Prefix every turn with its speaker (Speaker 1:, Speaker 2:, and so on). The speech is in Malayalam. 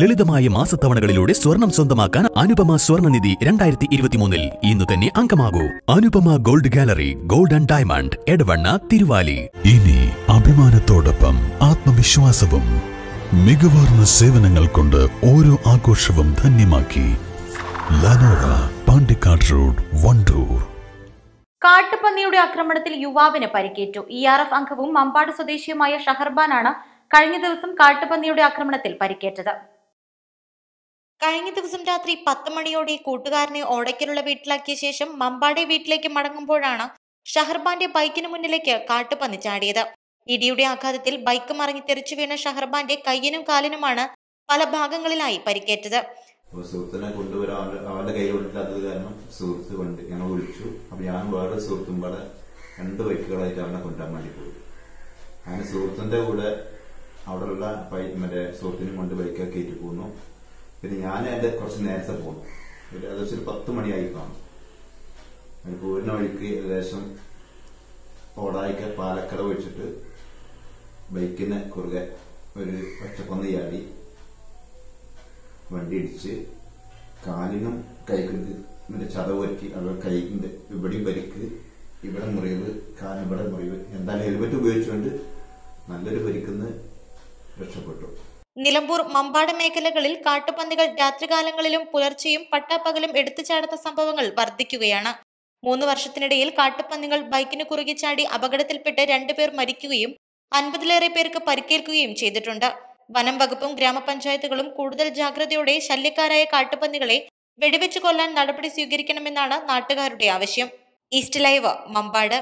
Speaker 1: ലളിതമായ മാസത്തവണകളിലൂടെ സ്വർണം സ്വന്തമാക്കാൻ അനുപമ സ്വർണനിധി രണ്ടായിരത്തി ഇരുപത്തിമൂന്നിൽ ഇന്ന് തന്നെ അംഗമാകൂ. Anupama gold gallery gold and diamond Edavanna Thiruvali.
Speaker 2: ഇനി അഭിമാനത്തോടൊപ്പം ആത്മവിശ്വാസവും മികവാർന്ന സേവനങ്ങൾ കൊണ്ട് ഓരോ ആഘോഷവും ധന്യമാക്കി. ലനോറ പാണ്ടിക്കാട് റോഡ് വണ്ടൂർ.
Speaker 3: കാട്ടുപന്നിയുടെ ആക്രമണത്തിൽ യുവാവിന് പരിക്കേറ്റു. ഇ ആർ എഫ് അംഗവും മമ്പാട് സ്വദേശിയുമായ ഷഹർബാനാണ് കഴിഞ്ഞ ദിവസം കാട്ടുപന്നിയുടെ ആക്രമണത്തിൽ പരിക്കേറ്റത്. കഴിഞ്ഞ ദിവസം രാത്രി പത്ത് മണിയോടെ കൂട്ടുകാരനെ ഓടയ്ക്കലുള്ള വീട്ടിലാക്കിയ ശേഷം മമ്പാടെ വീട്ടിലേക്ക് മടങ്ങുമ്പോഴാണ് ഷഹർബാന്റെ ബൈക്കിന് മുന്നിലേക്ക് കാട്ടുപന്നി ചാടിയത്. ഇടിയുടെ ആഘാതത്തിൽ ബൈക്ക് മറിഞ്ഞ് തെറിച്ചു വീണ ഷഹർബാന്റെ കയ്യിനും കാലിനുമാണ് പല ഭാഗങ്ങളിലായി പരിക്കേറ്റത്.
Speaker 4: സുഹൃത്തിനെ കൊണ്ടുവരാൻ അവന്റെ കയ്യിൽ കൊടുക്കാത്തത് കാരണം സുഹൃത്ത് കൊണ്ട് ഞങ്ങൾ വിളിച്ചു. അപ്പൊ ഞാൻ വേറെ സുഹൃത്തും പാടെ രണ്ട് ബൈക്കുകളായിട്ട് അവനെ കൊണ്ടുവരാൻ വേണ്ടി പോയി. അങ്ങനെ സുഹൃത്തിന്റെ കൂടെ അവിടെയുള്ള മറ്റേ സുഹൃത്തിനും കൊണ്ട് ബൈക്കൊക്കെ കയറ്റി പോന്നു പിന്നെ ഞാൻ എന്റെ കുറച്ച് നേരത്തെ പോകും ഒരു ഏകദേശം ഒരു പത്ത് മണിയായി കാണും. അതിന് പോരുന്ന വഴിക്ക് ഏകദേശം ഓടായിക്ക പാലക്കട വെച്ചിട്ട് ബൈക്കിന് കുറുകെ ഒരു ഒറ്റക്കൊന്ന് ചാടി വണ്ടി ഇടിച്ച് കാലിനും കൈക്കും മറ്റേ ചതവ് പറ്റി അതുപോലെ കൈക്കിന്റെ ഇവിടെയും പരിക്ക് ഇവിടെ മുറിവ് കാലിവിടെ മുറിവ്. എന്തായാലും ഹെൽമെറ്റ് ഉപയോഗിച്ചുകൊണ്ട് നല്ലൊരു പരിക്കുന്ന് രക്ഷപ്പെട്ടു.
Speaker 3: നിലമ്പൂർ മമ്പാട് മേഖലകളിൽ കാട്ടുപന്നികൾ രാത്രികാലങ്ങളിലും പുലർച്ചെയും പട്ടാപ്പകലും എടുത്തുചാടുന്ന സംഭവങ്ങൾ വർദ്ധിക്കുകയാണ്. മൂന്ന് വർഷത്തിനിടയിൽ കാട്ടുപന്നികൾ ബൈക്കിന് കുറുകി ചാടി അപകടത്തിൽപ്പെട്ട് രണ്ടുപേർ മരിക്കുകയും അൻപതിലേറെ പേർക്ക് പരിക്കേൽക്കുകയും ചെയ്തിട്ടുണ്ട്. വനം വകുപ്പും ഗ്രാമപഞ്ചായത്തുകളും കൂടുതൽ ജാഗ്രതയോടെ ശല്യക്കാരായ കാട്ടുപന്നികളെ വെടിവെച്ചു കൊല്ലാൻ നടപടി സ്വീകരിക്കണമെന്നാണ് നാട്ടുകാരുടെ ആവശ്യം. East Live Mambad.